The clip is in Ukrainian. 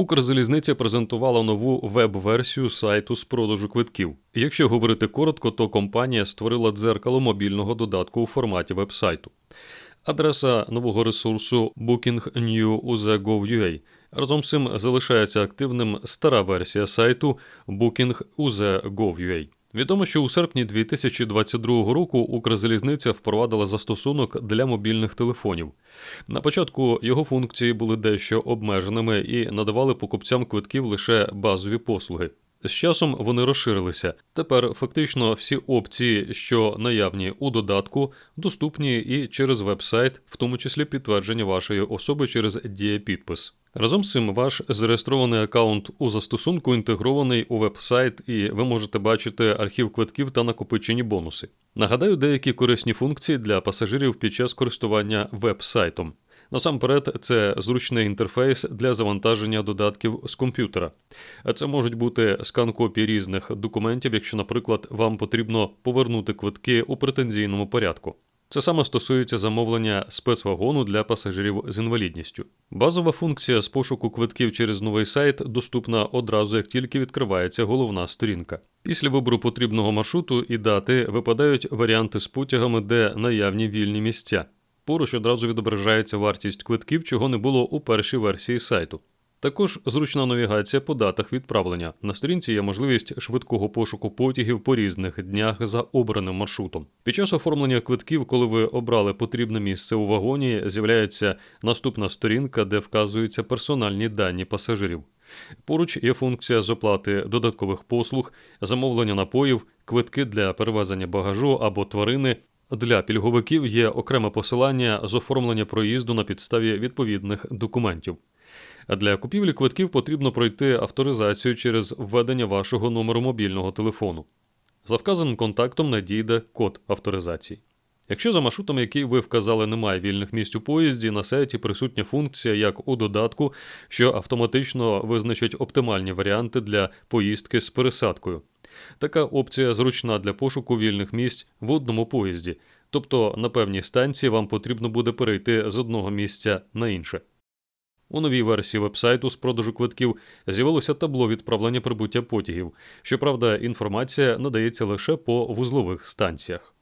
Укрзалізниця презентувала нову веб-версію сайту з продажу квитків. Якщо говорити коротко, то компанія створила дзеркало мобільного додатку у форматі веб-сайту. Адреса нового ресурсу booking.new.uz.gov.ua. Разом з цим залишається активним стара версія сайту Booking UZ.gov.ua. Відомо, що у серпні 2022 року Укрзалізниця впровадила застосунок для мобільних телефонів. На початку його функції були дещо обмеженими і надавали покупцям квитків лише базові послуги. З часом вони розширилися. Тепер фактично всі опції, що наявні у додатку, доступні і через веб-сайт, в тому числі підтвердження вашої особи через дієпідпис. Разом з цим ваш зареєстрований аккаунт у застосунку інтегрований у веб-сайт, і ви можете бачити архів квитків та накопичені бонуси. Нагадаю, деякі корисні функції для пасажирів під час користування веб-сайтом. Насамперед, це зручний інтерфейс для завантаження додатків з комп'ютера. Це можуть бути скан копій різних документів, якщо, наприклад, вам потрібно повернути квитки у претензійному порядку. Це саме стосується замовлення спецвагону для пасажирів з інвалідністю. Базова функція з пошуку квитків через новий сайт доступна одразу, як тільки відкривається головна сторінка. Після вибору потрібного маршруту і дати випадають варіанти з потягами, де наявні вільні місця. Поруч одразу відображається вартість квитків, чого не було у першій версії сайту. Також зручна навігація по датах відправлення. На сторінці є можливість швидкого пошуку потягів по різних днях за обраним маршрутом. Під час оформлення квитків, коли ви обрали потрібне місце у вагоні, з'являється наступна сторінка, де вказуються персональні дані пасажирів. Поруч є функція з оплати додаткових послуг, замовлення напоїв, квитки для перевезення багажу або тварини. Для пільговиків є окреме посилання з оформлення проїзду на підставі відповідних документів. Для купівлі квитків потрібно пройти авторизацію через введення вашого номеру мобільного телефону. За вказаним контактом надійде код авторизації. Якщо за маршрутом, який ви вказали, немає вільних місць у поїзді, на сайті присутня функція, як у додатку, що автоматично визначить оптимальні варіанти для поїздки з пересадкою. Така опція зручна для пошуку вільних місць в одному поїзді, тобто на певній станції вам потрібно буде перейти з одного місця на інше. У новій версії вебсайту з продажу квитків з'явилося табло відправлення прибуття потягів. Щоправда, інформація надається лише по вузлових станціях.